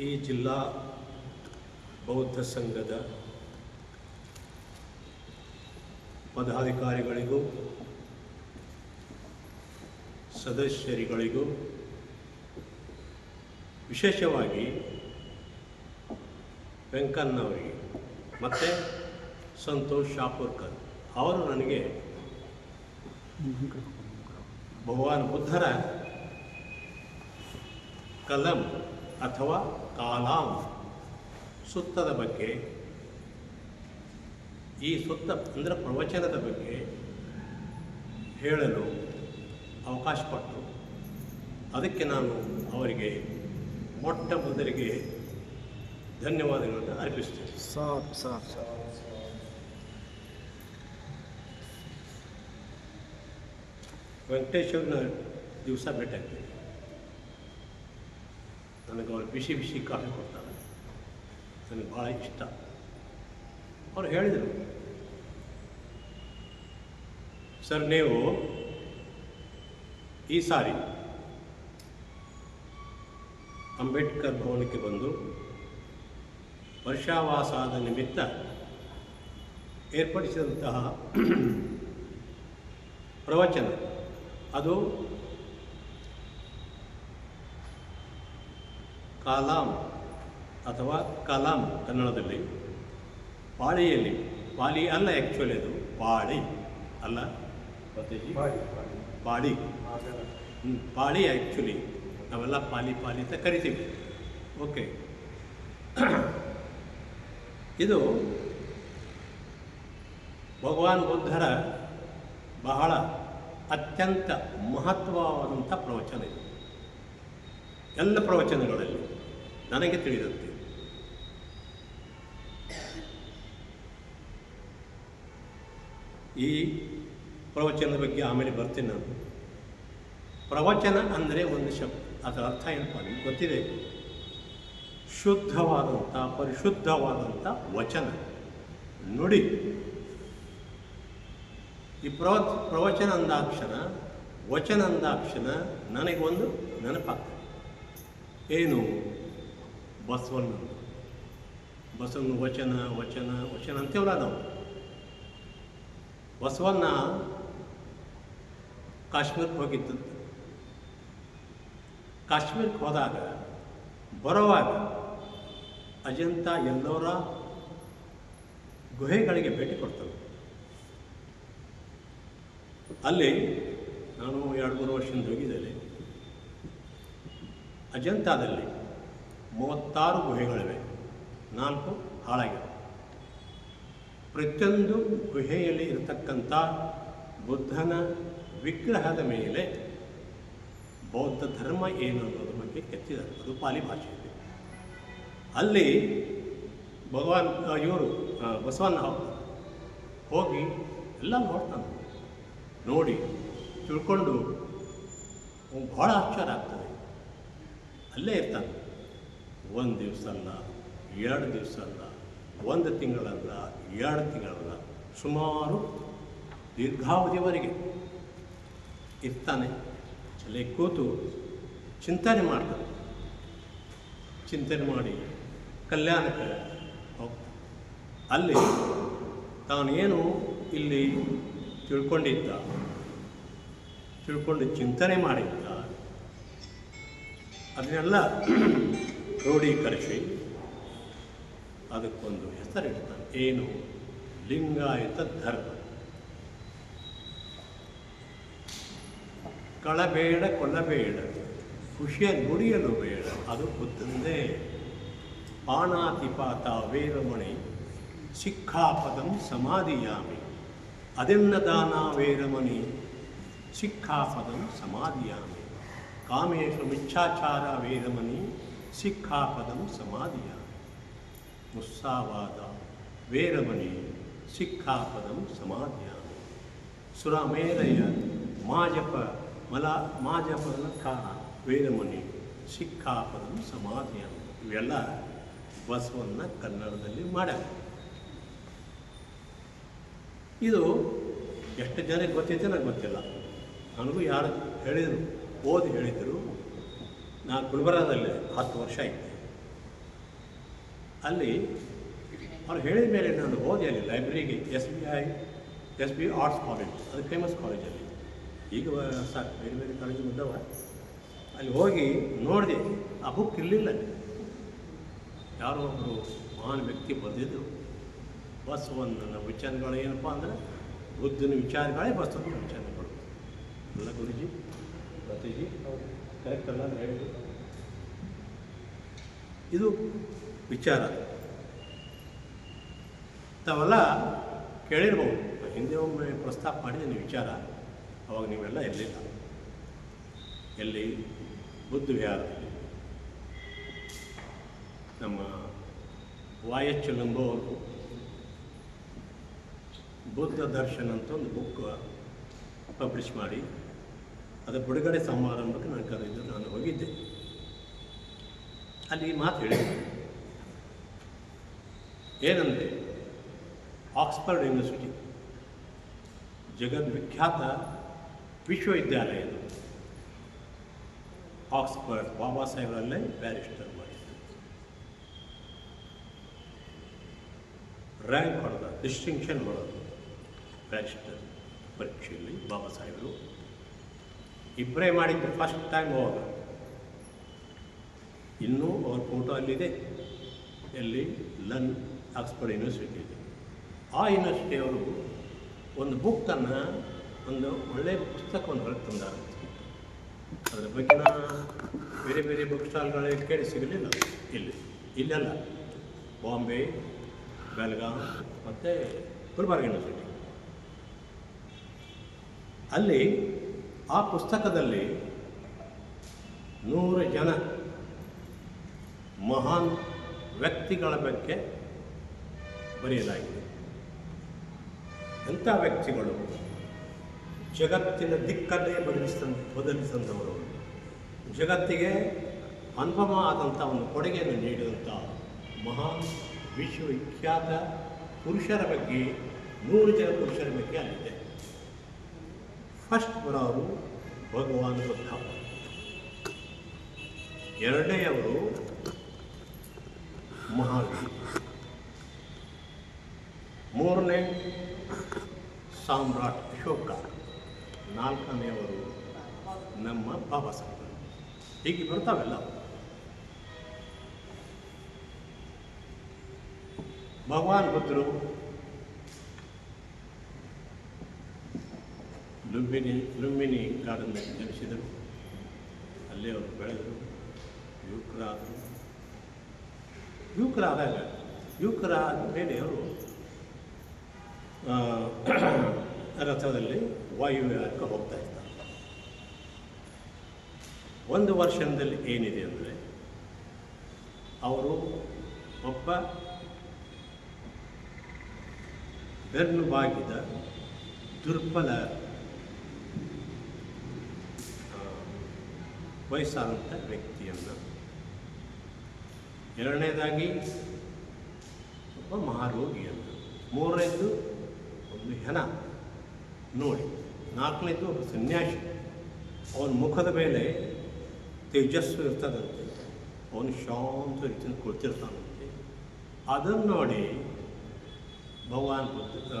ಈ ಜಿಲ್ಲಾ ಬೌದ್ಧ ಸಂಘದ ಪದಾಧಿಕಾರಿಗಳಿಗೂ, ಸದಸ್ಯರಿಗಳಿಗೂ ವಿಶೇಷವಾಗಿ ವೆಂಕನ್ನವರಿಗೆ ಮತ್ತು ಸಂತೋಷ್ ಶಾಪುರ್ಕರ್ ಅವರು ನನಗೆ ಭಗವಾನ್ ಬುದ್ಧರ ಕಲಂ ಅಥವಾ ಕಾಲಾಂ. ಸುತ್ತದ ಬಗ್ಗೆ ಈ ಸುತ್ತ ಅಂದರೆ ಪ್ರವಚನದ ಬಗ್ಗೆ ಹೇಳಲು ಅವಕಾಶ ಕೊಟ್ಟರು. ಅದಕ್ಕೆ ನಾನು ಅವರಿಗೆ ಮೊಟ್ಟ ಮೊದಲಿಗೆ ಧನ್ಯವಾದಗಳನ್ನು ಅರ್ಪಿಸ್ತೇನೆ ಸಾಕು ಸಾಕು ವೆಂಕಟೇಶ್ವರನ ದಿವಸ ಭೇಟಿಯಾಗ್ತೀನಿ ನನಗೆ ಅವರು ಬಿಸಿ ಬಿಸಿ ಕಾಫಿ ಕೊಡ್ತಾರೆ. ನನಗೆ ಭಾಳ ಇಷ್ಟ. ಅವರು ಹೇಳಿದರು, ಸರ್, ನೀವು ಈ ಸಾರಿ ಅಂಬೇಡ್ಕರ್ ಭವನಕ್ಕೆ ಬಂದು ವರ್ಷಾವಾಸದ ನಿಮಿತ್ತ ಏರ್ಪಡಿಸಿದಂತಹ ಪ್ರವಚನ, ಅದು ಕಾಲಾಂ ಅಥವಾ ಕಲಾಂ ಕನ್ನಡದಲ್ಲಿ ಪಾಳಿಯಲ್ಲಿ ಪಾಲಿ ಅಲ್ಲ ಆ್ಯಕ್ಚುಲಿ ಅದು ಪಾಳಿ ಅಲ್ಲ ಪಾಳಿ ಹ್ಞೂ ಪಾಳಿ. ಆ್ಯಕ್ಚುಲಿ ನಾವೆಲ್ಲ ಪಾಲಿ ಪಾಲಿ ಅಂತ ಕರಿತೀವಿ. ಓಕೆ ಇದು ಭಗವಾನ್ ಬುದ್ಧರ ಬಹಳ ಅತ್ಯಂತ ಮಹತ್ವವಾದಂಥ ಪ್ರವಚನ ಇದು. ಎಲ್ಲ ಪ್ರವಚನಗಳಲ್ಲಿ ನನಗೆ ತಿಳಿದಂತೆ. ಈ ಪ್ರವಚನದ ಬಗ್ಗೆ ಆಮೇಲೆ ಬರ್ತೇನೆ ನಾನು. ಪ್ರವಚನ ಅಂದರೆ ಒಂದು ಶಬ್ದ, ಅದರ ಅರ್ಥ ಏನಪ್ಪ ನಿಮ್ಗೆ ಗೊತ್ತಿದೆ? ಶುದ್ಧವಾದಂಥ, ಪರಿಶುದ್ಧವಾದಂಥ ವಚನ. ನುಡಿ. ಈ ಪ್ರವ, ಪ್ರವಚನ ಅಂದಾಕ್ಷಣ ವಚನ ಅಂದಾಕ್ಷಣ ನನಗೊಂದು ನೆನಪಾಗ್ತದೆ. ಏನು? ಬಸವಣ್ಣ. ಬಸವನ ವಚನ ವಚನ ವಚನ ಅಂತೇವಲ್ಲ ಅದಾವ ಬಸವಣ್ಣ ಕಾಶ್ಮೀರಕ್ಕೆ ಹೋಗಿದ್ದು ಕಾಶ್ಮೀರಕ್ಕೆ ಹೋದಾಗ ಬರೋವಾಗ ಅಜಂತ ಎಲ್ಲೋರ ಗುಹೆಗಳಿಗೆ ಭೇಟಿ ಕೊಡ್ತಾರೆ ಅಲ್ಲಿ ನಾನು ಎರಡು, ಮೂರು ವರ್ಷದಿಂದ ಹೋಗಿದ್ದೇನೆ. ಅಜಂತಾದಲ್ಲಿ ಮೂವತ್ತಾರು ಗುಹೆಗಳಿವೆ. ನಾಲ್ಕು ಹಾಳಾಗಿವೆ. ಪ್ರತಿಯೊಂದು ಗುಹೆಯಲ್ಲಿ ಇರತಕ್ಕಂಥ ಬುದ್ಧನ ವಿಗ್ರಹದ ಮೇಲೆ ಬೌದ್ಧ ಧರ್ಮ ಏನು ಅನ್ನೋದ್ರ ಬಗ್ಗೆ ಕೆತ್ತಿದ್ದಾರೆ. ಅದು ಪಾಲಿ ಭಾಷೆಯಲ್ಲಿ. ಅಲ್ಲಿ ಭಗವಾನ್ ಇವರು ಬಸವಣ್ಣ ಹೋಗಿ ಎಲ್ಲ ನೋಡ್ತಾನೆ. ನೋಡಿ, ತಿಳ್ಕೊಂಡು ಭಾಳ ಆಶ್ಚರ್ಯ ಆಗ್ತದೆ. ಅಲ್ಲೇ ಇರ್ತಾನೆ. ಒಂದು ದಿವಸ ಅಲ್ಲ ಎರಡು ದಿವಸ ಅಲ್ಲ ಒಂದು ತಿಂಗಳಲ್ಲ ಎರಡು ತಿಂಗಳಲ್ಲ ಸುಮಾರು ದೀರ್ಘಾವಧಿವರೆಗೆ ಇರ್ತಾನೆ. ಅಲ್ಲಿ ಕೂತು ಚಿಂತನೆ ಮಾಡ್ತಾನೆ. ಚಿಂತನೆ ಮಾಡಿ ಕಲ್ಯಾಣಕ್ಕೆ ಹೋಗ್ತಾನೆ. ಅಲ್ಲಿ ತಾನೇನು ಇಲ್ಲಿ ತಿಳ್ಕೊಂಡಿದ್ದ, ತಿಳ್ಕೊಂಡು ಚಿಂತನೆ ಮಾಡಿದ್ದ, ಅದನ್ನೆಲ್ಲ ಕ್ರೋಢೀಕರಿಸಿ ಅದಕ್ಕೊಂದು ಹೆಸರಿಡ್ತಾರೆ. ಏನು? ಲಿಂಗಾಯತ ಧರ್ಮ. ಕಳಬೇಡ, ಕೊಲ್ಲಬೇಡ ಖುಷಿಯ ನುಡಿಯಲು ಬೇಡ, ಅದು ಬುದ್ಧಂದೇ ಪಾಣಾತಿಪಾತ ವೇರಮಣಿ, ಶಿಕ್ಷಾಪದಂ ಸಮಾಧಿಯಾಮಿ. ಅದೆನ್ನ ದಾನ ವೇರಮಣಿ? ಶಿಕ್ಷಾಪದಂ ಸಮಾಧಿಯಾಮಿ. ಕಾಮೇಶು ಮಿಚ್ಛಾಚಾರ ವೇರಮಣಿ ಶಿಕ್ಷಾಪದಂ ಸಮಾಧಿಯ. ಮುಸ್ಸಾವಾದ ವೇರಮಣಿ ಶಿಕ್ಷಾಪದಂ ಸಮಾಧಿಯ. ಸುರಮೇಲಯ ಮಾಜಪ, ಮಲ ಮಾಜಪಲಖ ವೇರಮಣಿ ಶಿಕ್ಷಾಪದಂ ಸಮಾಧಿಯ. ಇವೆಲ್ಲ ಬಸವನ್ನ ಕನ್ನಡದಲ್ಲಿ ಮಾಡ್ಯಾರ. ಇದು ಎಷ್ಟು ಜನಕ್ಕೆ ಗೊತ್ತೈತೆ ನನಗೆ ಗೊತ್ತಿಲ್ಲ. ನನಗೂ ಯಾರು ಹೇಳಿದರು, ಓದಿ ಹೇಳಿದರು ನಾ ಗುಲ್ಬರ್ಗಾದಲ್ಲಿ ಹತ್ತು ವರ್ಷ ಇದ್ದೆ. ಅಲ್ಲಿ ಅವ್ರು ಹೇಳಿದ ಮೇಲೆ ನಾನು ಹೋದೆ ಅಲ್ಲಿ ಲೈಬ್ರರಿಗೆ, S B I, S B arts college, ಅದು ಫೇಮಸ್ ಕಾಲೇಜಲ್ಲಿ ಈಗ ಸಾಕು, ಬೇರೆ ಬೇರೆ ಕಾಲೇಜು ಬಂದವ. ಅಲ್ಲಿ ಹೋಗಿ ನೋಡಿದೆ, ಆ ಬುಕ್ ಇರಲಿಲ್ಲ ಯಾರೋ ಒಬ್ಬರು ಮಹಾನ್ ವ್ಯಕ್ತಿ ಬರೆದಿದ್ದರು ಬಸವಣ್ಣನ ವಿಚಾರಗಳು ಏನಪ್ಪ ಅಂದರೆ, ಬುದ್ಧನ ವಿಚಾರಗಳೇ ಬಸವನ ವಿಚಾರಗಳು. ಅಲ್ಲ ಗುರುಜಿ ಪ್ರತಿಜಿ ಕರೆಕ್ಟ್ ಅಲ್ಲ? ಹೇಳಿ ಇದು ವಿಚಾರ. ತಾವೆಲ್ಲ ಕೇಳಿರ್ಬೋದು. ಹಿಂದೆ ಒಮ್ಮೆ ಪ್ರಸ್ತಾಪ ಮಾಡಿದ್ದೀನಿ ವಿಚಾರ. ಅವಾಗ ನೀವೆಲ್ಲ ಎಲ್ಲಿಲ್ಲ? ಎಲ್ಲಿ? ಬುದ್ಧ ವಿಹಾರ ನಮ್ಮ ವಾಯ್ ಲಂಬೋ ಅವರು. ಬುದ್ಧ ದರ್ಶನ್ ಅಂತ ಒಂದು ಬುಕ್ ಪಬ್ಲಿಷ್ ಮಾಡಿ. ಅದರ ಬಿಡುಗಡೆ ಸಮಾರಂಭಕ್ಕೆ ನಾನು ಕರೆದು ನಾನು ಹೋಗಿದ್ದೆ. ಅಲ್ಲಿ ಮಾತು ಹೇಳಿದ್ದೆ ಏನಂದರೆ ಆಕ್ಸ್ಫರ್ಡ್ ಯೂನಿವರ್ಸಿಟಿ ಜಗದ್ವಿಖ್ಯಾತ ವಿಶ್ವವಿದ್ಯಾಲಯ ಇದು. ಆಕ್ಸ್ಫರ್ಡ್ ಬಾಬಾ ಸಾಹೇಬರಲ್ಲೇ ಬ್ಯಾರಿಸ್ಟರ್ ಮಾಡಿದ್ರು ರ್ಯಾಂಕ್ ಹೊಡೆದ ಡಿಸ್ಟಿಂಕ್ಷನ್ ಹೊಡೆದು ಬ್ಯಾರಿಸ್ಟರ್ ಪರೀಕ್ಷೆಯಲ್ಲಿ ಬಾಬಾ ಸಾಹೇಬರು ಇಬ್ಬರೇ ಮಾಡಿದ್ದು ಫಸ್ಟ್ ಟೈಮ್ ಹೋಗ. ಇನ್ನೂ ಅವ್ರ ಫೋಟೋ ಅಲ್ಲಿದೆ. ಎಲ್ಲಿ? ಲನ್ ಆಕ್ಸ್ಫರ್ಡ್ ಇದೆ ಆ ಯೂನಿವರ್ಸಿಟಿಯವರು ಒಂದು ಬುಕ್ಕನ್ನು ಒಂದು ಒಳ್ಳೆಯ ಪುಸ್ತಕವನ್ನು ಹೊರಗೆ ತಂದಾರೆ. ಅದರ ಬಗ್ಗೆ ಬೇರೆ ಬೇರೆ ಬುಕ್ ಸ್ಟಾಲ್ಗಳಿಗೆ ಕೇಳಿ ಸಿಗಲಿಲ್ಲ. ಇಲ್ಲಿ. ಇಲ್ಲೆಲ್ಲ ಬಾಂಬೆ ಬೆಳಗಾಂ ಮತ್ತು ಗುಲ್ಬರ್ಗ ಯೂನಿವರ್ಸಿಟಿ ಅಲ್ಲಿ ಆ ಪುಸ್ತಕದಲ್ಲಿ ನೂರು ಜನ ಮಹಾನ್ ವ್ಯಕ್ತಿಗಳ ಬಗ್ಗೆ ಬರೆಯಲಾಗಿದೆ. ಎಂಥ ವ್ಯಕ್ತಿಗಳು ಜಗತ್ತಿನ ದಿಕ್ಕನ್ನೇ ಬದಲಿಸ ಬದಲಿಸಿದವರು ಜಗತ್ತಿಗೆ ಅನುಭವ ಆದಂಥ ಒಂದು ಕೊಡುಗೆಯನ್ನು ನೀಡಿದಂಥ ಮಹಾನ್, ವಿಶ್ವವಿಖ್ಯಾತ ಪುರುಷರ ಬಗ್ಗೆ, ನೂರು ಜನ ಪುರುಷರ ಬಗ್ಗೆ ಅಲ್ಲಿದೆ. ಫಸ್ಟ್ ಬರೋರು ಭಗವಾನ್ ಬುದ್ಧ ಎರಡನೆಯವರು ಮಹಾವೀರ್ ಮೂರನೇ ಸಾಮ್ರಾಟ್ ಅಶೋಕ. ನಾಲ್ಕನೆಯವರು ನಮ್ಮ ಬಾಬಾ ಸಾಹೇಬ್. ಹೀಗೆ ಬರ್ತಾವೆಲ್ಲ. ಭಗವಾನ್ ಬುದ್ಧರು ಲುಂಬಿನಿ ಲುಂಬಿನಿ ಗಾರ್ಡನ್ನಲ್ಲಿ ಜನಿಸಿದರು ಅಲ್ಲೇ ಅವರು ಬೆಳೆದರು. ಯುವಕರಾದರು ಯುವಕರಾದಾಗ ಯುವಕರಾದ ಮೇಲೆ ಅವರು ರಥದಲ್ಲಿ ವಾಯುವ್ಯಕ್ಕೆ ಹೋಗ್ತಾ ಇರ್ತಾರೆ. ಒಂದು ವರ್ಷದಲ್ಲಿ ಏನಿದೆ ಅಂದರೆ, ಅವರು ಒಬ್ಬ ಬೆನ್ನು ಬಾಗಿದ ದುರ್ಬಲ ಆ, ವಯಸ್ಸಾದಂಥ ವ್ಯಕ್ತಿಯನ್ನು ಎರಡನೇದಾಗಿ, ಒಬ್ಬ ಮಹಾರೋಗಿಯನ್ನು ಮೂರನೇದು ಒಂದು ಹೆಣ. ನೋಡಿ ನಾಲ್ಕನೇದು ಒಬ್ಬ ಸನ್ಯಾಸಿ. ಅವನ ಮುಖದ ಮೇಲೆ ತೇಜಸ್ಸು ಇರ್ತದಂತೆ. ಅವನು ಶಾಂತ ರೀತಿಯಲ್ಲಿ ಕುಳಿತಿರ್ತಾನಂತೆ. ಅದನ್ನು ನೋಡಿ ಭಗವಾನ್ ಬುದ್ಧ,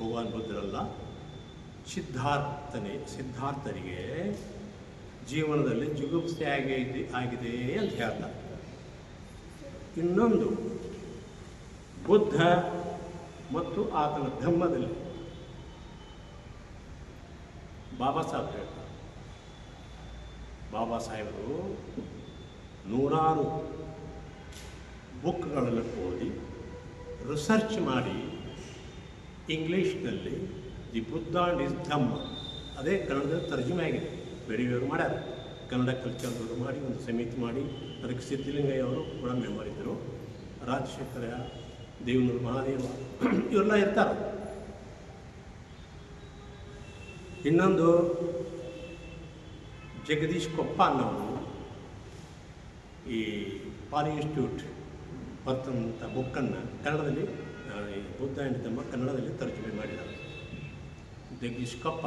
ಭಗವಾನ್ ಬುದ್ಧರಲ್ಲ, ಸಿದ್ಧಾರ್ಥನೇ, ಸಿದ್ಧಾರ್ಥರಿಗೆ ಜೀವನದಲ್ಲಿ ಜುಗುಪ್ಸೆ ಆಗಿದೆ ಆಗಿದೆ ಅಂತ ಹೇಳ್ತಾರೆ. ಇನ್ನೊಂದು, ಬುದ್ಧ ಮತ್ತು ಆತನ ಧರ್ಮದಲ್ಲಿ ಬಾಬಾ ಸಾಹೇಬ್ ಹೇಳ್ತಾರೆ. ಬಾಬಾ ಸಾಹೇಬರು ನೂರಾರು ಬುಕ್ಗಳನ್ನು ಓದಿ ರಿಸರ್ಚ್ ಮಾಡಿ ಇಂಗ್ಲೀಷ್ನಲ್ಲಿ the Buddha and his Dhamma ಅದೇ ಕನ್ನಡದಲ್ಲಿ ತರ್ಜುಮೆ ಆಗಿದೆ. ಬೇರೆಯವರು ಮಾಡ್ಯಾರ ಕನ್ನಡ ಕಲ್ಚರ್ದವರು ಮಾಡಿ ಒಂದು ಸಮಿತಿ ಮಾಡಿ, ಅದಕ್ಕೆ ಸಿದ್ಧಲಿಂಗಯ್ಯ ಅವರು ಕೂಡ ಮೆಂಬರ್ ಇದ್ದರು. ರಾಜಶೇಖರ ದೇವನೂರು ಮಹಾದೇವ, ಇವರೆಲ್ಲ ಇರ್ತಾರೆ. ಇನ್ನೊಂದು ಜಗದೀಶ್ ಕೊಪ್ಪ ಅನ್ನೋರು ಈ ಪಾಲಿ ಇನ್ಸ್ಟಿಟ್ಯೂಟ್ ಬರ್ತಂಥ ಬುಕ್ಕನ್ನು ಕನ್ನಡದಲ್ಲಿ ಬುದ್ಧ ಆ್ಯಂಡ್ ತಮ್ಮ ಕನ್ನಡದಲ್ಲಿ ತರ್ಜುಮೆ ಮಾಡಿದ್ದಾರೆ. ಜಗದೀಶ್ ಕೊಪ್ಪ.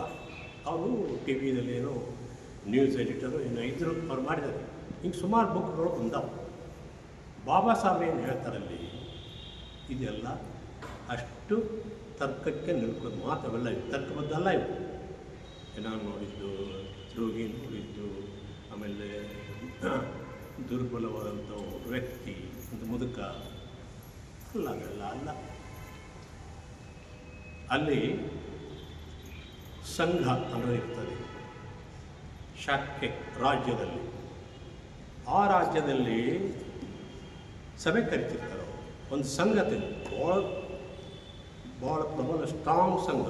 ಅವರು ಟಿ ವಿದಲ್ಲಿ ಏನೋ ನ್ಯೂಸ್ ಎಡಿಟರು ಇನ್ನು ಇದ್ದರು ಅವ್ರು ಮಾಡಿದ್ದಾರೆ. ಹಿಂಗೆ ಸುಮಾರು ಬುಕ್ಗಳು ಒಂದವು ಬಾಬಾ ಸಾಹೇಬ್ ಏನು ಹೇಳ್ತಾರಲ್ಲಿ, ಇದೆಲ್ಲ ಅಷ್ಟು ತರ್ಕಕ್ಕೆ ನಿಲ್ಕೋದು ಮಾತವೆಲ್ಲ ಇವು ತರ್ಕಬದ್ಧಲ್ಲ ಇವು. ನಾನು ನೋಡಿದ್ದು ರೋಗಿ ನೋಡಿದ್ದು, ಆಮೇಲೆ ದುರ್ಬಲವಾದಂಥ ವ್ಯಕ್ತಿ, ಒಂದು ಮುದುಕ. ಅಲ್ಲ ಅದೆಲ್ಲ ಅಲ್ಲ. ಅಲ್ಲಿ ಸಂಘ ಅನ್ನೋದು ಇರ್ತದೆ. ಶಾಖೆ ರಾಜ್ಯದಲ್ಲಿ. ಆ ರಾಜ್ಯದಲ್ಲಿ ಸಭೆ ಕರಿತಿರ್ತಾರೆ. ಒಂದು ಸಂಗತಿ ಭಾಳ ಭಾಳ ಪ್ರಬಲ ಸ್ಟ್ರಾಂಗ್ ಸಂಘ.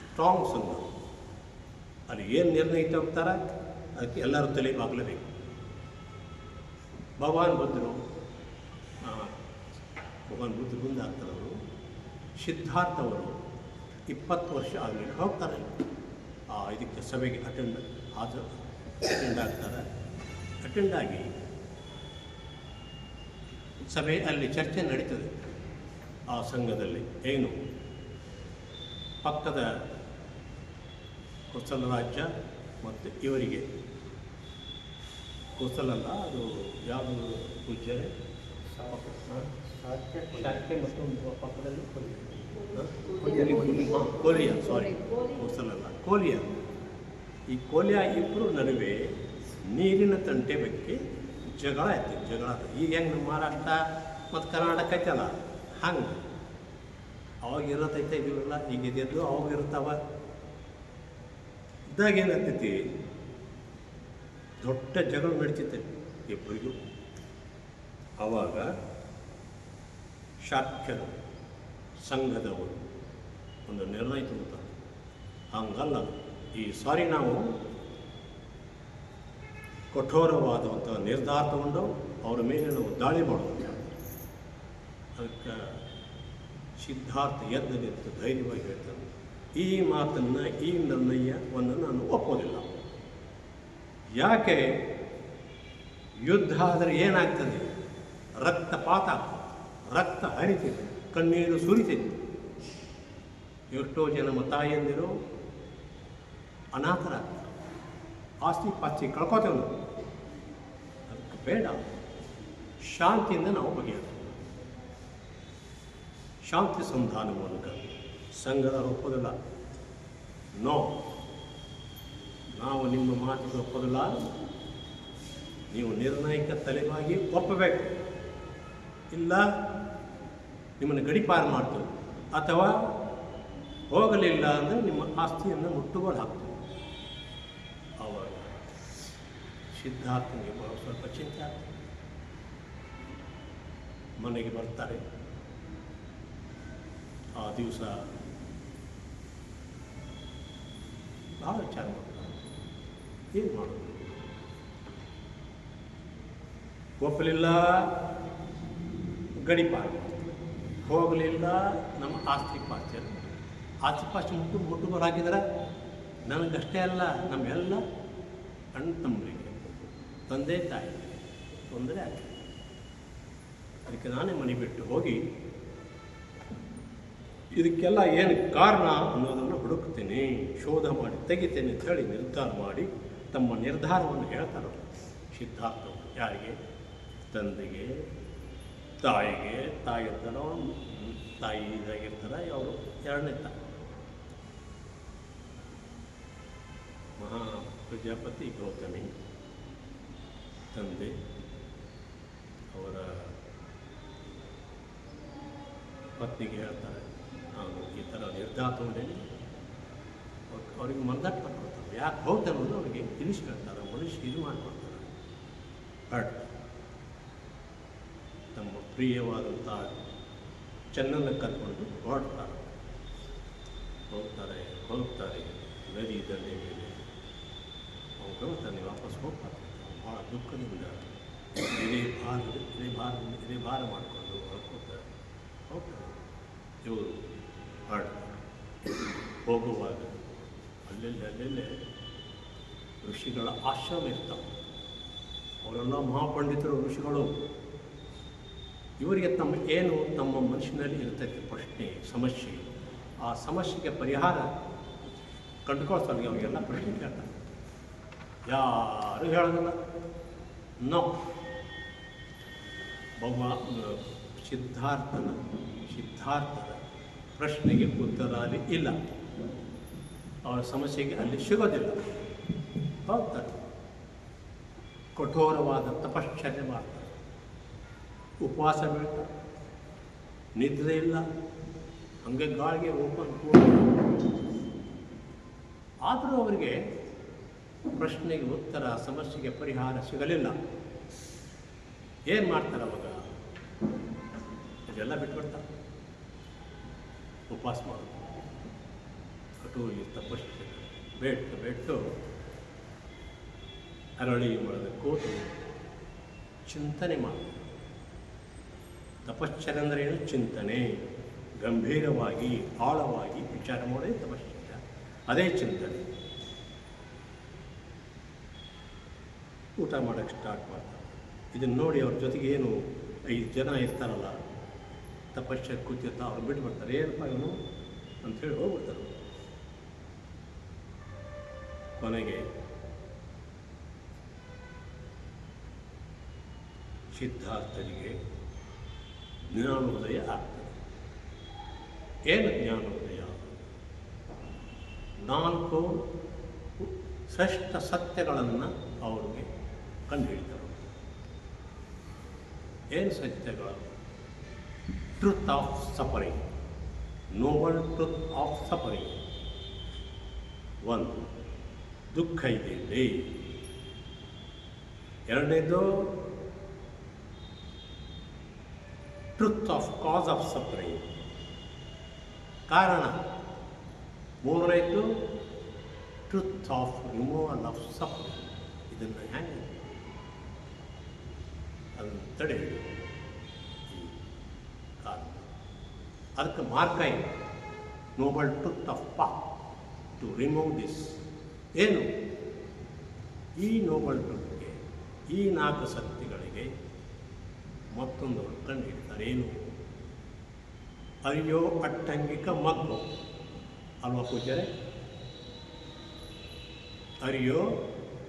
ಸ್ಟ್ರಾಂಗ್ ಸಂಘ. ಅಲ್ಲಿ ಏನು ನಿರ್ಣಯ ತಗೋತಾರೆ ಅದಕ್ಕೆ ಎಲ್ಲರೂ ತಲೆ ಬಾಗ್ಲೇಬೇಕು. ಭಗವಾನ್ ಬುದ್ಧರು ಭಗವಾನ್ ಬುದ್ಧ ಮುಂದೆ ಆಗ್ತಾರವರು ಸಿದ್ಧಾರ್ಥ ಅವರು ಇಪ್ಪತ್ತು ವರ್ಷ ಆದಮೇಲೆ ಹೋಗ್ತಾರೆ. ಇದಕ್ಕೆ ಸಭೆಗೆ ಅಟೆಂಡ್ ಆದ ಅಟೆಂಡ್ ಆಗ್ತಾರೆ. ಅಟೆಂಡ್ ಆಗಿ ಸಭೆ ಅಲ್ಲಿ ಚರ್ಚೆ ನಡೀತದೆ ಆ ಸಂಘದಲ್ಲಿ. ಏನು? ಪಕ್ಕದ ಕೋಸಲ ರಾಜ್ಯ ಮತ್ತು ಇವರಿಗೆ. ಕೋಸಲಲ್ಲ ಅದು ಯಾವುದು? ಪೂಜ್ಯರೆ? ಶಾಖೆ ಮತ್ತು ಪಕ್ಕದಲ್ಲಿ ಕೊರಿಯಾ. ಸಾರಿ. ಕೋಸಲಲ್ಲ ಕೋಲಿಯ. ಈ ಕೋಲಿಯ ಇಬ್ಬರು ನಡುವೆ ನೀರಿನ ತಂಟೆ ಬಗ್ಗೆ ಜಗಳ ಐತೆ, ಜಗಳ. ಈಗ ಹೆಂಗೆ ಮಾರಾಟ ಮತ್ತು ಕರ್ನಾಟಕ ಐತಲ್ಲ ಹಂಗೆ. ಅವಾಗ ಇರತೈತೆ ಇದಿಲ್ಲ ಈಗ ಇದೆದ್ದು ಅವಾಗ ಇರ್ತಾವ. ಇದ್ದಾಗ ಏನಾಗ್ತೈತಿ ದೊಡ್ಡ ಜಗಳ ನಡೀತೈತೆ ಇಬ್ಬರಿಗೂ ಆವಾಗ ಶಾಖ್ಯರು ಸಂಘದವರು ಒಂದು ನಿರ್ಣಯ ಹಂಗಲ್ಲ ಈ ಸಾರಿ ನಾವು ಕಠೋರವಾದಂಥ ನಿರ್ಧಾರ ತಗೊಂಡು ಅವರ ಮೇಲೆ ನಾವು ದಾಳಿ ಮಾಡೋದು. ಅದಕ್ಕೆ ಸಿದ್ಧಾರ್ಥ ಎದ್ದು ನಿಂತು ಧೈರ್ಯವಾಗಿ ಹೇಳ್ತಾನೆ. ಈ ಮಾತನ್ನು ಈ ನಿರ್ಣಯವನ್ನು ನಾನು ಒಪ್ಪೋದಿಲ್ಲ. ಯಾಕೆ? ಯುದ್ಧ ಆದರೆ ಏನಾಗ್ತದೆ? ರಕ್ತಪಾತ ರಕ್ತ ಹರಿತಿದೆ. ಕಣ್ಣೀರು ಸುರಿತಿದೆ. ಎಷ್ಟೋ ಜನ ಮತಾಯಂದಿರು ಅನಾಥರಾಗ್ತಾರೆ. ಆಸ್ತಿ ಪಾಸ್ತಿ ಕಳ್ಕೊತೇವೆ ನಾವು. ಅದಕ್ಕೆ ಬೇಡ. ಶಾಂತಿಯಿಂದ ನಾವು ಬಗೆಹರಿಸೋಣ. ಶಾಂತಿ ಸಂಧಾನ ಮೂಲಕ ಸಂಘದ ಒಪ್ಪೋದಿಲ್ಲ. ನೋ. ನಾವು ನಿಮ್ಮ ಮಾತಿಗೆ ಒಪ್ಪೋದಿಲ್ಲ ನೀವು ನಿರ್ಣಾಯಕ ತಲೆಬಾಗಿ ಒಪ್ಪಬೇಕು. ಇಲ್ಲ, ನಿಮ್ಮನ್ನು ಗಡಿಪಾರು ಮಾಡ್ತೇವೆ. ಅಥವಾ ಹೋಗಲಿಲ್ಲ ಅಂದರೆ ನಿಮ್ಮ ಆಸ್ತಿಯನ್ನು ಮುಟ್ಟುಗೋಲು ಹಾಕ್ತೇವೆ ಸಿದ್ಧಾರ್ಥನಿಗೆ ಸ್ವಲ್ಪ ಚಿಂತೆ ಆಗ್ತದೆ. ಮನೆಗೆ ಬರ್ತಾರೆ. ಆ ದಿವಸ ಭಾಳ ವಿಚಾರ ಮಾಡ್ತಾರೆ. ಏನು ಮಾಡೋದು? ಒಪ್ಪಲಿಲ್ಲ ಗಡಿಪಾರು ಹೋಗಲಿಲ್ಲ, ನಮ್ಮ ಆಸ್ತಿ ಪಾಸ್ತಿಯನ್ನು ಆಸ್ತಿ ಪಾಸ್ತಿ ಮುಟ್ಟು ಮುಟ್ಟು ಹಾಕಿದ್ರೆ ನನಗಷ್ಟೇ ಅಲ್ಲ, ನಮ್ಮೆಲ್ಲ ಅಣ್ಣ ತಮ್ಮರಿಗೆ ತಂದೆ ತಾಯಿ, ತೊಂದರೆ ಆಗ್ತದೆ ಅದಕ್ಕೆ ನಾನೇ ಮನೆ ಬಿಟ್ಟು ಹೋಗಿ ಇದಕ್ಕೆಲ್ಲ ಏನು ಕಾರಣ ಅನ್ನೋದನ್ನು ಹುಡುಕ್ತೇನೆ, ಶೋಧ ಮಾಡಿ, ತೆಗಿತೇನೆ ಅಂತ ಹೇಳಿ ನಿರ್ಧಾರ ಮಾಡಿ ತಮ್ಮ ನಿರ್ಧಾರವನ್ನು ಹೇಳ್ತಾರೆ. ಸಿದ್ಧಾರ್ಥ ಯಾರಿಗೆ? ತಂದೆಗೆ, ತಾಯಿಗೆ, ತಾಯಿ ತಾಯಿ ಇದಾಗಿರ್ತಾರೆ ಅವರು ಎರಡನೇ ತಾಯಿ. ಮಹಾ ಪ್ರಜಾಪತಿ ಗೌತಮಿ. ತಂದೆ ಅವರ ಪತ್ನಿಗೆ ಹೇಳ್ತಾರೆ ನಾನು ಈ ಥರ ಅವ್ರ್- ಅವ್ರಿಗೆ ಮರ್ದಾಟ ಮಾಡ್ಕೊಡ್ತಾರೆ. ಯಾಕೆ ಹೋಗ್ತಾನೆ ಅನ್ನೋದು ಅವ್ರಿಗೆ ತಿಳಿಸಿ ಹೇಳ್ತಾರೆ ಮನುಷ್ಯ ಇದು ಮಾಡ್ಕೊಡ್ತಾರೆ. ಬಟ್ ತಮ್ಮ ಪ್ರಿಯವಾದಂಥ ಚೆನ್ನನ್ನು ಕರ್ಕೊಂಡು ಹೊರಡ್ತಾರೆ. ಹೋಗ್ತಾರೆ ಹೋಗ್ತಾರೆ ನದಿ ದಂಡೆ ಮೇಲೆ. ಅವ್ನು ಹೇಳ್ತಾನೆ ವಾಪಸ್ ಹೋಗ್ತಾರೆ ಭಾಳ ದುಃಖದಿಂದ ಇದೇ ಭಾರ ಇದೇ ಭಾರ ಇದೇ ಭಾರ ಮಾಡಿಕೊಂಡು ಹೊಡ್ಕೋತಾರೆ ಹೋಗ್ತಾರೆ ಇವರು ಹಾಡ್ತಾರೆ. ಹೋಗುವಾಗ ಅಲ್ಲೆಲ್ಲಿ, ಅಲ್ಲೆಲ್ಲೇ ಋಷಿಗಳ ಆಶ್ರಮ ಇರ್ತಾವೆ. ಅವರೆಲ್ಲ ಮಹಾಪಂಡಿತರು, ಋಷಿಗಳು. ಇವರಿಗೆ ತಮ್ಮ ಏನು, ತಮ್ಮ ಮನಸ್ಸಿನಲ್ಲಿ ಇರ್ತೈತೆ ಪ್ರಶ್ನೆ, ಸಮಸ್ಯೆ. ಆ ಸಮಸ್ಯೆಗೆ ಪರಿಹಾರ ಕಂಡುಕೊಳ್ತಾರೆ ಅವರಿಗೆಲ್ಲ ಪ್ರಶ್ನೆ ಕೇಳ್ತಾರೆ. ಯಾರು ಹೇಳೋದಿಲ್ಲ. ನೋ. ಭಗವಾನ್ ಸಿದ್ಧಾರ್ಥನ, ಸಿದ್ಧಾರ್ಥದ ಪ್ರಶ್ನೆಗೆ ಉತ್ತರ ಅಲ್ಲಿ ಇಲ್ಲ. ಅವರ ಸಮಸ್ಯೆಗೆ ಅಲ್ಲಿ ಸಿಗೋದಿಲ್ಲ. ಹೋಗ್ತಾರೆ ಕಠೋರವಾದ ತಪಶ್ಚರ್ಯ ಮಾಡ್ತಾರೆ ಉಪವಾಸ ಬೀಳ್ತಾರೆ ನಿದ್ರೆ ಇಲ್ಲ. ಹಂಗೆ ಗಾಳಿಗೆ ಓಪನ್ ಆದರೂ ಅವರಿಗೆ ಪ್ರಶ್ನೆಗೆ ಉತ್ತರ, ಸಮಸ್ಯೆಗೆ ಪರಿಹಾರ ಸಿಗಲಿಲ್ಲ. ಏನು ಮಾಡ್ತಾರೆ ಅವಾಗ? ಇದೆಲ್ಲ ಬಿಟ್ಬಿಡ್ತಾರೆ ಉಪವಾಸ ಮಾಡೋದು. ಇಲ್ಲಿ ತಪಸ್ಸು ಬೆಟ್ಟು ಬೆಟ್ಟು ಅರಳಿ ಮಾಡಿದ ಕೂತು ಚಿಂತನೆ ಮಾಡಿ ತಪಶ್ಚರ್ಯ ಏನು? ಚಿಂತನೆ. ಗಂಭೀರವಾಗಿ, ಆಳವಾಗಿ ವಿಚಾರ ಮಾಡೋದೇ ತಪಶ್ಚರ್ಯ. ಅದೇ ಚಿಂತನೆ. ಊಟ ಮಾಡೋಕ್ಕೆ ಸ್ಟಾರ್ಟ್ ಮಾಡ್ತಾರೆ ಇದನ್ನು ನೋಡಿ ಅವ್ರ ಜೊತೆಗೆ ಏನು ಐದು ಜನ ಇರ್ತಾರಲ್ಲ ತಪಶ್ಚೆ ಕೂತಿರ್ತಾ ಅವ್ರು ಬಿಟ್ಟು ಬರ್ತಾರೆ ಏನಪ್ಪ ಇವನು ಅಂಥೇಳಿ ಹೋಗ್ಬಿಡ್ತಾರೆ. ಕೊನೆಗೆ ಸಿದ್ಧಾರ್ಥನಿಗೆ ಜ್ಞಾನೋದಯ ಆಗ್ತದೆ. ಏನು ಜ್ಞಾನೋದಯ? ನಾಲ್ಕು ಶ್ರೇಷ್ಠ ಸತ್ಯಗಳನ್ನು ಅವ್ರಿಗೆ ಕಂಡುಹಿಡಿದರು ಏನು ಸತ್ಯಗಳು? Truth of suffering noble truth of suffering ಒಂದು, ದುಃಖ ಇದೆ ಇಲ್ಲಿ. ಎರಡನೇದು truth of cause of suffering ಕಾರಣ? ಮೂರನೇದು truth of removal of suffering ಇದನ್ನು ಹೆಂಗೆ ಅದನ್ನು ಅದಕ್ಕೆ ಮಾರ್ಗ noble to of path to remove this ಏನು? ಈ ನೋಬಲ್ ಟುಗೆ ಈ ನಾಲ್ಕು ಶಕ್ತಿಗಳಿಗೆ ಮತ್ತೊಂದು ಕಂಡು ನೀಡ್ತಾರೆ ಏನು? ಅರಿಯೋ ಅಟ್ಟಂಗಿಕ ಮಗ್ಗು. ಅಲ್ವಾ ಪೂಜಾರೆ ಅರಿಯೋ,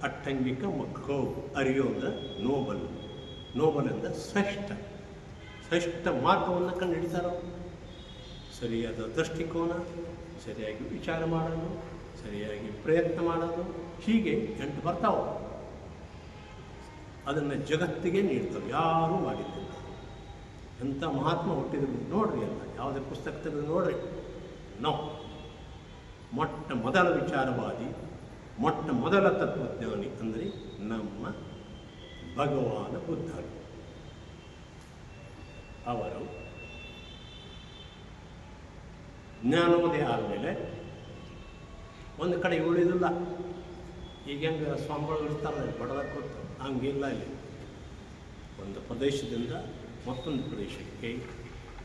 ಅಟ್ಟಂಗಿಕ ಮಗ್ಗು. ಅರಿಯೋ ನೋಬಲ್ ನೋಬಲ್ ಅಂದ್ರೆ ಶ್ರೇಷ್ಠ ಶ್ರೇಷ್ಠ ಮಾರ್ಗವನ್ನು ಕಂಡು ಹಿಡಿತಾರೋ ಸರಿಯಾದ ದೃಷ್ಟಿಕೋನ, ಸರಿಯಾಗಿ ವಿಚಾರ ಮಾಡೋದು, ಸರಿಯಾಗಿ ಪ್ರಯತ್ನ ಮಾಡೋದು, ಹೀಗೆ ಎಂಟು ಬರ್ತಾವೆ. ಅದನ್ನು ಜಗತ್ತಿಗೆ ನೀಡ್ತವೆ ಯಾರೂ ಮಾಡಿದ್ದಿಲ್ಲ. ಎಂಥ ಮಹಾತ್ಮ ಹುಟ್ಟಿದ್ರು ನೋಡ್ರಿ ಅಲ್ಲ ಯಾವುದೇ ಪುಸ್ತಕ ತೆಗೆದು ನೋಡ್ರಿ. ನಾವು ಮೊಟ್ಟ ಮೊದಲ ವಿಚಾರವಾದಿ, ಮೊಟ್ಟ ಮೊದಲ ತತ್ವಜ್ಞಾನಿ ಅಂದರೆ ನಮ್ಮ ಭಗವಾನ ಬುದ್ಧರು. ಅವರು ಜ್ಞಾನೋದಯ ಆದಮೇಲೆ ಒಂದು ಕಡೆ ಉಳಿದಿಲ್ಲ. ಈಗ ಹೆಂಗೆ ಸ್ವಾಮಿಗಳು ಇರ್ತಾರೆ ಬಡದ ಕೊಟ್ಟು ಹಂಗಿಲ್ಲ ಇಲ್ಲಿ ಒಂದು ಪ್ರದೇಶದಿಂದ ಮತ್ತೊಂದು ಪ್ರದೇಶಕ್ಕೆ,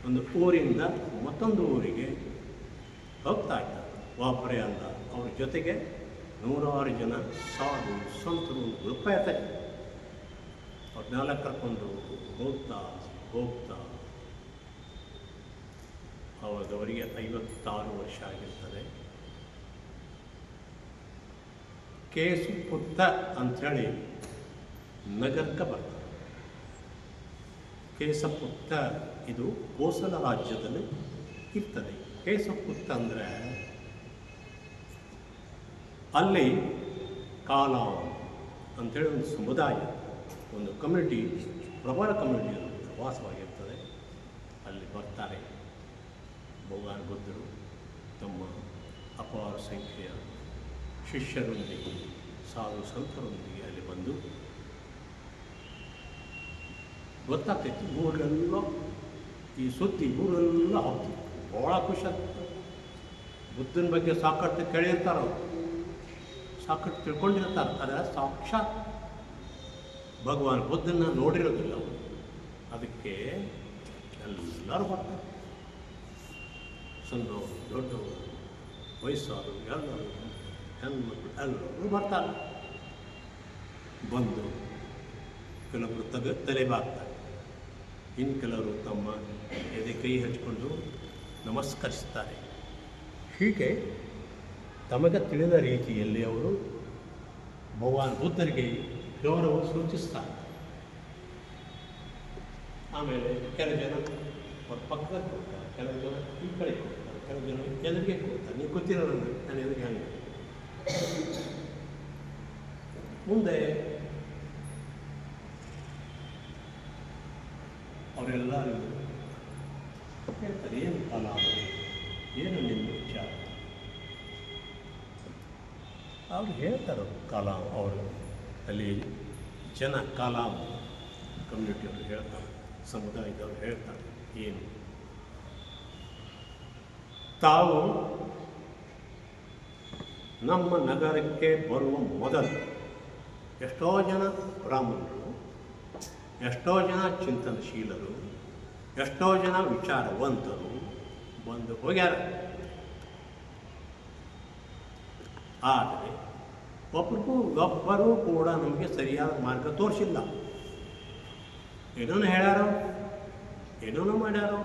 ಒಂದು ಊರಿಂದ ಮತ್ತೊಂದು ಊರಿಗೆ ಹೋಗ್ತಾ ಇದ್ದಾರೆ ವಾಪರೆ ಅಂತ. ಅವ್ರ ಜೊತೆಗೆ ನೂರಾರು ಜನ ಸಾಧು, ಸಂತರು ರೂಪಾಯಿ ಅವ್ರನ್ನೆಲ್ಲ ಕರ್ಕೊಂಡು ಹೋಗ್ತಾ ಹೋಗ್ತಾ ಅವಾಗ ಅವರಿಗೆ ಐವತ್ತಾರು ವರ್ಷ ಆಗಿರ್ತದೆ. ಕೇಸು ಪುತ್ತ ಅಂಥೇಳಿ ನಗರಕ್ಕೆ ಬರ್ತಾರೆ. ಕೇಸಪುತ್ತ ಇದು ಕೋಸಲ ರಾಜ್ಯದಲ್ಲಿ ಇರ್ತದೆ. ಕೇಸಪುತ್ತ ಅಂದರೆ ಅಲ್ಲಿ ಕಾಲ ಅಂಥೇಳಿ ಒಂದು ಸಮುದಾಯ. ಒಂದು ಕಮ್ಯುನಿಟಿ ಪ್ರಬಲ ಕಮ್ಯುನಿಟಿ ಪ್ರವಾಸವಾಗಿರ್ತದೆ. ಅಲ್ಲಿ ಬರ್ತಾರೆ. ಭಗವಾನ್ ಬುದ್ಧರು, ತಮ್ಮ ಅಪಾರ ಸಂಖ್ಯೆಯ ಶಿಷ್ಯರೊಂದಿಗೆ, ಸಾಧು ಸಂತರೊಂದಿಗೆ ಅಲ್ಲಿ ಬಂದು ಗೊತ್ತಾಗ್ತೈತಿ ಊರಲ್ಲ ಈ ಸುದ್ದಿ ಊರೆಲ್ಲ ಹೋಗ್ತಿತ್ತು. ಭಾಳ ಖುಷಿ ಆಗ್ತದೆ ಬುದ್ಧನ ಬಗ್ಗೆ ಸಾಕಷ್ಟು ಕೇಳಿರ್ತಾರೆ ಅವರು ಸಾಕಷ್ಟು ತಿಳ್ಕೊಂಡಿರ್ತಾರೆ. ಅದರ ಸಾಕ್ಷಾತ್ ಭಗವಾನ್ ಬುದ್ಧನ ನೋಡಿರೋದಿಲ್ಲ ಅವರು. ಅದಕ್ಕೆ ಎಲ್ಲರೂ ಬರ್ತಾರೆ. ಸಣ್ಣವರು, ದೊಡ್ಡವರು, ವಯಸ್ಸಾದವರು ಎಲ್ಲರೂ ಹೆಣ್ಮಕ್ಳು ಎಲ್ಲರೂ ಬರ್ತಾರೆ. ಬಂದು ಕೆಲವರು ತಗ ಬಾಗ್ತಾರೆ. ಇನ್ನು ಕೆಲವರು ತಮ್ಮ ಎದೆ ಕೈ ಹಚ್ಕೊಂಡು ನಮಸ್ಕರಿಸ್ತಾರೆ. ಹೀಗೆ ತಮಗೆ ತಿಳಿದ ರೀತಿಯಲ್ಲಿ ಅವರು ಭಗವಾನ್ ಬುದ್ಧರಿಗೆ ಗೌರವ ಸೂಚಿಸ್ತಾರೆ. ಆಮೇಲೆ ಕೆಲವು ಜನ ಅವ್ರ ಪಕ್ಕದಲ್ಲಿ ಕೊಡ್ತಾರೆ ಕೆಲವು ಜನ ಈ ಕಡೆ ಕೊಡ್ತಾರೆ ಕೆಲವು ಜನ ಎದುರಿಗೆ ಕೊಡ್ತಾರೆ. ನೀವು ಗೊತ್ತಿರೋಲ್ಲ ನಾನು ಎದುರಿಗೆ ಹಂಗೆ ಮುಂದೆ ಅವರೆಲ್ಲರಿಗೂ ಹೇಳ್ತಾರೆ, ಏನು ಕಲಾವಳಿ ಏನು ನಿಮ್ಮ ವಿಚಾರ? ಅವ್ರು ಹೇಳ್ತಾರೆ ಕಲಾಂ ಅವರು ಅಲ್ಲಿ ಜನ ಕಲಾಂ ಕಮ್ಯುನಿಟಿಯವರು ಹೇಳ್ತಾರೆ, ಸಮುದಾಯದವರು ಹೇಳ್ತಾರೆ, ಏನು? ತಾವು ನಮ್ಮ ನಗರಕ್ಕೆ ಬರುವ ಮೊದಲು ಎಷ್ಟೋ ಜನ ಬ್ರಾಹ್ಮಣರು, ಎಷ್ಟೋ ಜನ ಚಿಂತನಶೀಲರು, ಎಷ್ಟೋ ಜನ ವಿಚಾರವಂತರು ಬಂದು ಹೋಗ್ಯಾರ. ಆದರೆ ಒಬ್ರಿಗೂ ಒಬ್ಬರೂ ಕೂಡ ನಮಗೆ ಸರಿಯಾದ ಮಾರ್ಗ ತೋರಿಸಿಲ್ಲ. ಏನೋ ಹೇಳ್ಯಾರೋ ಏನೇನೋ ಮಾಡ್ಯಾರೋ,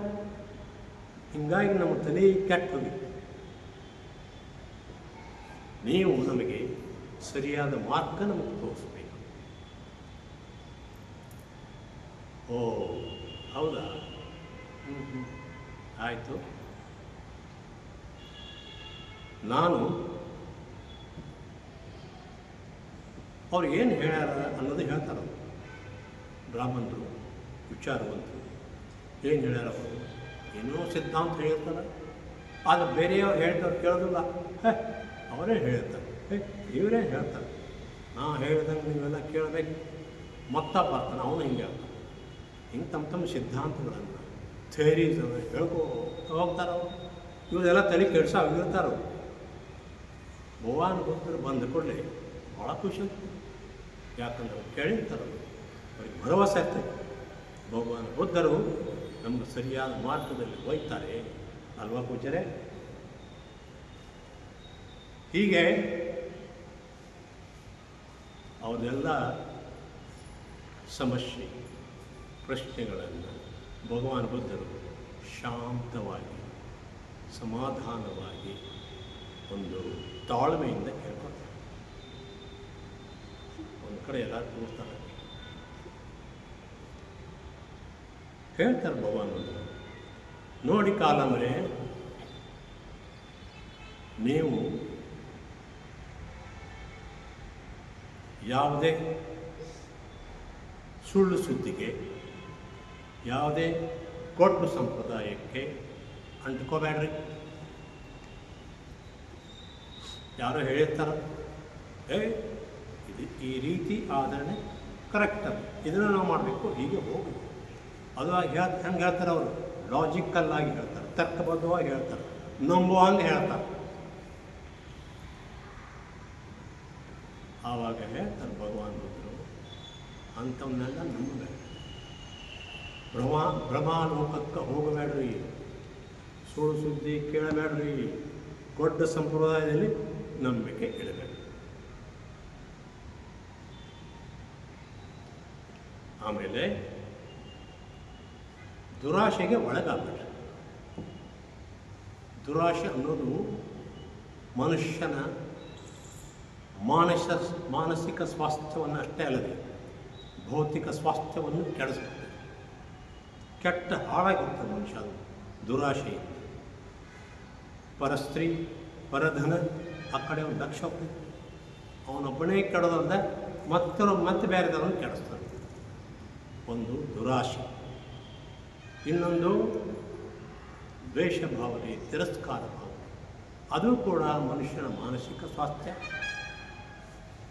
ಹಿಂಗಾಗಿ ನಮ್ಮ ತಲೆ ಕೆಟ್ಟದು ನೀವು ನಮಗೆ ಸರಿಯಾದ ಮಾರ್ಗ ನಮಗೆ ತೋರಿಸ್ಬೇಕು. ಓ, ಹೌದಾ? ಹ್ಞೂ ಹ್ಞೂ ಆಯಿತು. ನಾನು ಅವ್ರು ಏನು ಹೇಳ್ಯಾರ ಅನ್ನೋದು ಹೇಳ್ತಾರೆ ಅವರು. ಬ್ರಾಹ್ಮಣರು, ವಿಚಾರವಂತರು ಏನು ಹೇಳ್ಯಾರ ಅವರು? ಏನೋ ಸಿದ್ಧಾಂತ ಹೇಳ್ತಾರೆ. ಆದರೆ ಬೇರೆಯವ್ರು ಹೇಳ್ತಾರೆ ಕೇಳೋದಿಲ್ಲ. ಅವರೇ ಹೇಳ್ತಾರೆ. ಹೇ, ಇವರೇ ಹೇಳ್ತಾರೆ. ನಾ ಹೇಳಿದಂಗೆ ನೀವೆಲ್ಲ ಕೇಳಬೇಕು. ಮತ್ತ ಬರ್ತಾನೆ ಅವನು ಹಿಂಗೆ ಹೇಳ್ತಾನೆ. ಹಿಂಗೆ ತಮ್ಮ ತಮ್ಮ ಸಿದ್ಧಾಂತಗಳನ್ನು ಥೇರೀಸ್ ಅವರು ಹೇಳ್ಕೋ ಹೋಗ್ತಾರೆ ಅವರು. ಇವರೆಲ್ಲ ತಲೆ ಕೆಡ್ಸ ಅವ್ರು ಅವರು. ಭಗವಾನ್ ಗೊತ್ತರು ಬಂದ ಕೂಡಲೇ ಭಾಳ ಖುಷಿ ಆಗ್ತದೆ. ಯಾಕಂದ್ರೆ ಅವ್ರು ಕೇಳಿರ್ತಾರೆ ಅವರು ಅವ್ರಿಗೆ ಭರವಸೆ ಇರ್ತದೆ. ಭಗವಾನ್ ಬುದ್ಧರು ನಮ್ಗೆ ಸರಿಯಾದ ಮಾರ್ಗದಲ್ಲಿ ಒಯ್ತಾರೆ ಅಲ್ವಾ ಪೂಜರೆ ಹೀಗೆ ಅವರೆಲ್ಲ ಸಮಸ್ಯೆ, ಪ್ರಶ್ನೆಗಳನ್ನು ಭಗವಾನ್ ಬುದ್ಧರು ಶಾಂತವಾಗಿ, ಸಮಾಧಾನವಾಗಿ ಒಂದು ತಾಳ್ಮೆಯಿಂದ ಕೇಳ್ಕೊತಾರೆ ಒಂದು ಕಡೆ ಎಲ್ಲ ನೋಡ್ತಾರೆ ಹೇಳ್ತಾರೆ ಭಗವಾನ್ ನೋಡಿ ಕಾಲಂದ್ರೆ ನೀವು ಯಾವುದೇ ಸುಳ್ಳು ಸುದ್ದಿಗೆ, ಯಾವುದೇ ಕೊಟ್ಟು ಸಂಪ್ರದಾಯಕ್ಕೆ ಅಂಟ್ಕೋಬೇಡ್ರಿ. ಯಾರೋ ಹೇಳಿರ್ತಾರ ಏ ಈ ರೀತಿ ಆಧರಣೆ ಕರೆಕ್ಟ್ ಅದು. ಇದನ್ನು ನಾವು ಮಾಡಬೇಕು, ಹೀಗೆ ಹೋಗಬೇಕು. ಅದು ಹೇಳ್ ಹೆಂಗೆ ಹೇಳ್ತಾರೆ ಅವರು? ಲಾಜಿಕಲ್ ಆಗಿ ಹೇಳ್ತಾರೆ, ತರ್ಕಬದ್ಧವಾಗಿ ಹೇಳ್ತಾರೆ ನಂಬುವಂಗೆ ಹೇಳ್ತಾರೆ. ಆವಾಗ ಹೇಳ್ತಾರೆ ಭಗವಾನ್ ಬುದ್ಧರು ಅಂಥವನ್ನೆಲ್ಲ ನಂಬಬೇಕು ಭ್ರಮ ಭ್ರಮಾಲೋಕಕ್ಕೆ ಹೋಗಬೇಡ್ರಿ. ಸುಳ್ಳು ಸುದ್ದಿ ಕೇಳಬೇಡ್ರಿ. ದೊಡ್ಡ ಸಂಪ್ರದಾಯದಲ್ಲಿ ನಂಬಿಕೆ ಇಡಬೇಕು ಆಮೇಲೆ ದುರಾಶೆಗೆ ಒಳಗಾಗ್ಬಿಟ್ರೆ. ದುರಾಶೆ ಅನ್ನೋದು ಮನುಷ್ಯನ ಮಾನಸ, ಮಾನಸಿಕ ಸ್ವಾಸ್ಥ್ಯವನ್ನು ಅಷ್ಟೇ ಅಲ್ಲದೆ ಭೌತಿಕ ಸ್ವಾಸ್ಥ್ಯವನ್ನು ಕೆಡಿಸುತ್ತೆ. ಕೆಟ್ಟ ಹಾಳಾಗಿರ್ತದೆ ಮನುಷ್ಯ ಅದು ದುರಾಶೆಯಿಂದ ಪರಸ್ತ್ರೀ, ಪರಧನ, ಆ ಕಡೆ ಒಂದು ಲಕ್ಷ ಅವನೊಬ್ಬನೇ ಕೆಡೋದಂದ್ರೆ ಮತ್ತೆ ಮತ್ತೆ ಬೇರೆದವನು ಕೆಡಿಸ್ತಾನೆ. ಒಂದು ದುರಾಶೆ. ಇನ್ನೊಂದು ದ್ವೇಷ ಭಾವನೆ ತಿರಸ್ಕಾರ ಭಾವನೆ ಅದು ಕೂಡ ಮನುಷ್ಯನ ಮಾನಸಿಕ ಸ್ವಾಸ್ಥ್ಯ,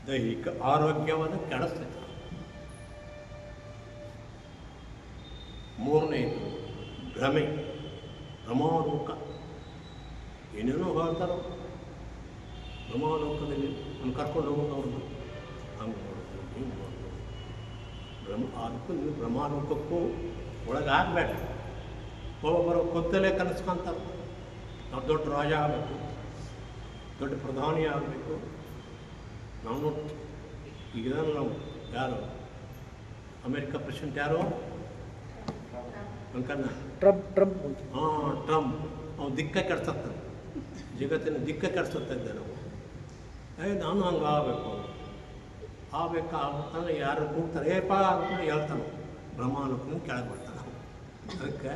ದೈಹಿಕ ಆರೋಗ್ಯವನ್ನು ಕೆಡಿಸ್ತದೆ ಮೂರನೇದು, ಭ್ರಮೆ, ಭ್ರಮಾಲೋಕ. ಏನೇನೋ ಹೇಳ್ತಾರೋ ಭ್ರಮಾಲೋಕದಲ್ಲಿ ನಾನು ಕರ್ಕೊಂಡು ಹೋಗೋದು ಅವ್ರನ್ನ ಹಂಗೆ ಮಾಡೋದು ಹಿಂಗೆ ಮಾಡೋದು ಭ್ರಮ ಅದಕ್ಕೂ ನೀವು ಪ್ರಮಾಣಕ್ಕೂ ಒಳಗಾಗಬೇಡ ಒಬ್ಬೊಬ್ಬರು ಕೊತ್ತಲೇ ಕನಸ್ಕೊಂತಾರೆ. ನಾವು ದೊಡ್ಡ ರಾಜ ಆಗಬೇಕು. ದೊಡ್ಡ ಪ್ರಧಾನಿ ಆಗಬೇಕು. ನಾವು ಈಗ ನಾವು ಯಾರು? ಅಮೇರಿಕ ಪ್ರೆಸಿಡೆಂಟ್ ಯಾರು? ಅಂಕಣ್ಣ ಟ್ರಂಪ್ ಟ್ರಂಪ್ ಹಾಂ ಟ್ರಂಪ್. ಅವ್ನು ದಿಕ್ಕ ಕೆಡ್ಸತ್ತಾನೆ ಜಗತ್ತಿನ ದಿಕ್ಕ ಕೆಡ್ಸುತ್ತಿದ್ದೆ ನಾವು. ಏ ನಾನು ಹಂಗೆ ಆಗಬೇಕು ಆಗ್ಬೇಕಾ ಅಂತಂದ್ರೆ ಯಾರು ಕೂಗ್ತಾರೆ ಏಪಾ ಅಂತ ಹೇಳ್ತಾನೆ. ಬ್ರಹ್ಮಾನುಕನ ಕೆಳಗೆ ಬರ್ತಾನೆ. ಅದಕ್ಕೆ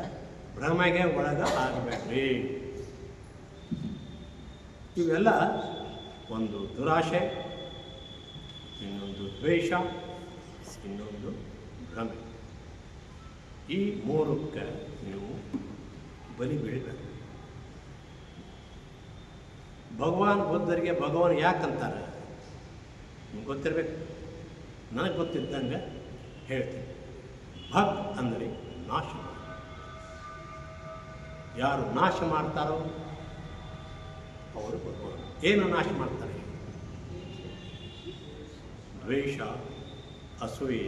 ಭ್ರಮೆಗೆ ಒಳಗ ಆಗಬೇಡ್ರಿ. ಇವೆಲ್ಲ ಒಂದು ದುರಾಶೆ, ಇನ್ನೊಂದು ದ್ವೇಷ, ಇನ್ನೊಂದು ಭ್ರಮೆ. ಈ ಮೂರಕ್ಕೆ ನೀವು ಬಲಿ ಬೀಳಬೇಕು. ಭಗವಾನ್ ಬುದ್ಧರಿಗೆ ಭಗವಾನ್ ಯಾಕಂತಾರೆ? ಗೊತ್ತಿರ್ಬೇಕು. ನನಗೆ ಗೊತ್ತಿದ್ದಂಗೆ ಹೇಳ್ತೀನಿ. ಭಕ್ ಅಂದರೆ ನಾಶ. ಯಾರು ನಾಶ ಮಾಡ್ತಾರೋ ಅವರು ಭಗವಾನ್ ಏನು ನಾಶ ಮಾಡ್ತಾರೆ? ದ್ವೇಷ, ಅಸೂಯೆ,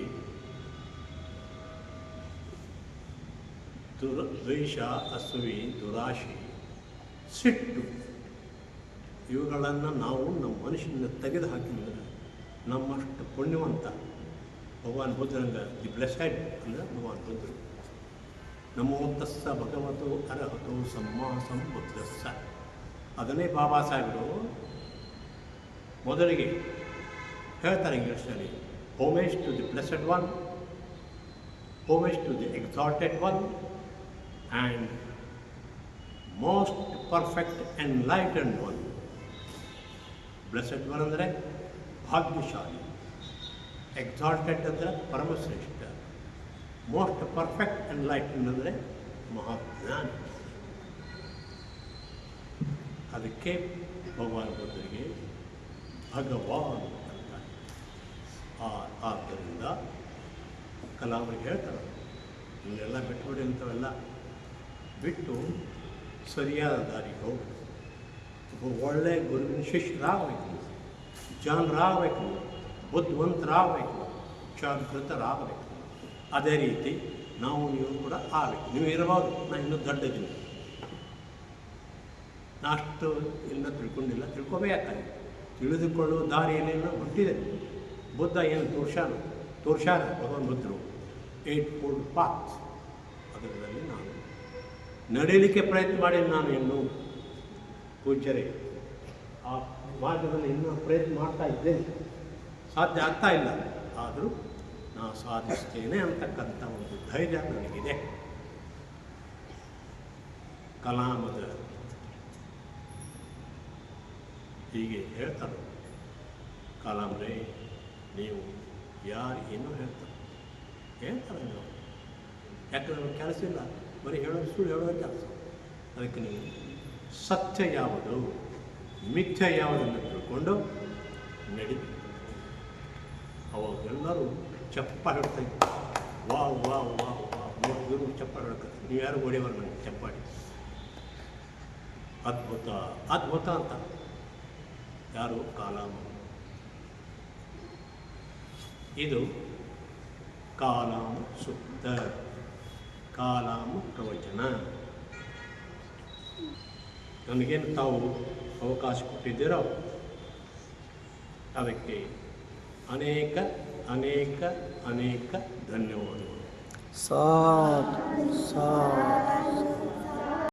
ದುರ, ದ್ವೇಷ, ಅಸೂಯೆ, ದುರಾಶೆ, ಸಿಟ್ಟು. ಇವುಗಳನ್ನು ನಾವು ನಮ್ಮ ಮನುಷ್ಯನ ತೆಗೆದು ಹಾಕಿದ್ರೆ ನಮ್ಮಷ್ಟು ಪುಣ್ಯವಂತ ಭಗವಾನ್ ಬುದ್ಧರಂಗ, ದಿ ಬ್ಲೆಸೆಡ್ ಅಂದರೆ ಭಗವಾನ್ ಬುದ್ಧರು. ನಮೋ ತಸ್ಸ ಭಗವತು ಅರಹತು ಸಮ್ಮ ಬುದ್ಧಸ್ಸ ಅದನ್ನೇ ಬಾಬಾ ಸಾಹೇಬರು ಮೊದಲಿಗೆ ಹೇಳ್ತಾರೆ ಇಂಗ್ಲೀಷ್ನಲ್ಲಿ homage to the blessed one homage to the exalted one and most perfect enlightened one blessed one ಅಂದರೆ? ಭಾಗ್ಯಶಾಲಿ ಎಕ್ಸಾಲ್ಟೆಡ್ ಅಂದರೆ ಪರಮಶ್ರೇಷ್ಠ ಮೋಸ್ಟ್ ಪರ್ಫೆಕ್ಟ್ ಎನ್ಲೈಟನ್ ಅಂದರೆ ಮಹಾಜ್ಞಾನಿ. ಅದಕ್ಕೆ ಭಗವಾನ್ ಬುದ್ಧರಿಗೆ ಭಗವಾನ್ ಅಂತಾರೆ ಆ, ಆದ್ದರಿಂದ ಕಲಾಮರಿಗೆ ಹೇಳ್ತಾರೆ ಇವನ್ನೆಲ್ಲ ಬಿಟ್ಬಿಡಿ ಅಂಥವೆಲ್ಲ. ಬಿಟ್ಟು ಸರಿಯಾದ ದಾರಿಗೆ ಹೋಗಿ. ಒಳ್ಳೆಯ ಗುರುವಿನ ಶಿಷ್ಯರಾಗಬೇಕು ಜನರಾಗಬೇಕು ಬುದ್ಧಿವಂತರಾಗಬೇಕು ಜಾಗೃತರಾಗಬೇಕು ಅದೇ ರೀತಿ ನಾವು ನೀವು ಕೂಡ ಆಗಬೇಕು ನೀವು ಇರಬಾರ್ದು ನಾನು ಇನ್ನೂ ದೊಡ್ಡದಿನಿ ನಾ ಅಷ್ಟು ಇಲ್ಲ, ತಿಳ್ಕೊಂಡಿಲ್ಲ ತಿಳ್ಕೊಬೇಕಾಗಿ ತಿಳಿದುಕೊಳ್ಳುವ ದಾರಿಯಲ್ಲೆಲ್ಲ ಹುಟ್ಟಿದೆ. ಬುದ್ಧ ಏನು ತೋರ್ಷಾನು ತೋರ್ಷಾನ ಭಗವಾನ್ ಬುದ್ಧರು. ಏಟ್ ಫೋಲ್ಡ್ ಪಾತ್ ಅದರಲ್ಲಿ ನಾನು ನಡೀಲಿಕ್ಕೆ ಪ್ರಯತ್ನ ಮಾಡಿ ನಾನು ಇನ್ನೂ. ಪೂಜ್ಯರೇ ಮಾರ್ಗದಲ್ಲಿ ಇನ್ನೂ ಪ್ರಯತ್ನ ಮಾಡ್ತಾ ಇದ್ದೇನೆ. ಸಾಧ್ಯ ಆಗ್ತಾ ಇಲ್ಲ. ಆದರೂ ನಾನು ಸಾಧಿಸ್ತೇನೆ ಅಂತಕ್ಕಂಥ ಒಂದು ಧೈರ್ಯ ನನಗಿದೆ. ಕಲಾಮದ ಹೀಗೆ ಹೇಳ್ತಾರೆ. ಕಲಾಮ್ರೇ, ನೀವು ಯಾರು ಏನೋ ಹೇಳ್ತಾರೆ. ಹೇಳ್ತಾರೆ ನೀವು. ಯಾಕಂದ್ರೆ ಕೆಲಸ ಇಲ್ಲ. ಬರೀ ಹೇಳೋದು ಸುಳ್ಳು ಹೇಳೋದು ಕೆಲಸ. ಅದಕ್ಕೆ ನೀವು ಸತ್ಯ ಯಾವುದು? ಮಿಥ್ಯ ಯಾವುದನ್ನು ತಿಳ್ಕೊಂಡು ನಡೀತ ಅವಾಗೆಲ್ಲರೂ ಚಪ್ಪಾಳೆ ಹೊಡ್ತಾ ಇದ್ರು. ವಾ ವಾ ವಾ ವಾ ಇವರು ಚಪ್ಪಾಳೆ ಹೊಡ್ತಾರೆ ನೀವು ಯಾರು ಹೊಡೆಯವರು ನನಗೆ ಚಪ್ಪಾಡಿ ಅದ್ಭುತ ಅದ್ಭುತ ಅಂತ. ಯಾರು? ಕಾಲಾಮ ಇದು ಕಾಲಾಮ ಸುತ್ತ ಕಾಲಾಮ ಪ್ರವಚನ. ನನಗೇನು ತಾವು ಅವಕಾಶ ಕೊಟ್ಟಿದ್ದೀರೋ ಅದಕ್ಕೆ ಅನೇಕ ಅನೇಕ ಅನೇಕ ಧನ್ಯವಾದಗಳು. ಸಾಧು ಸಾಧು.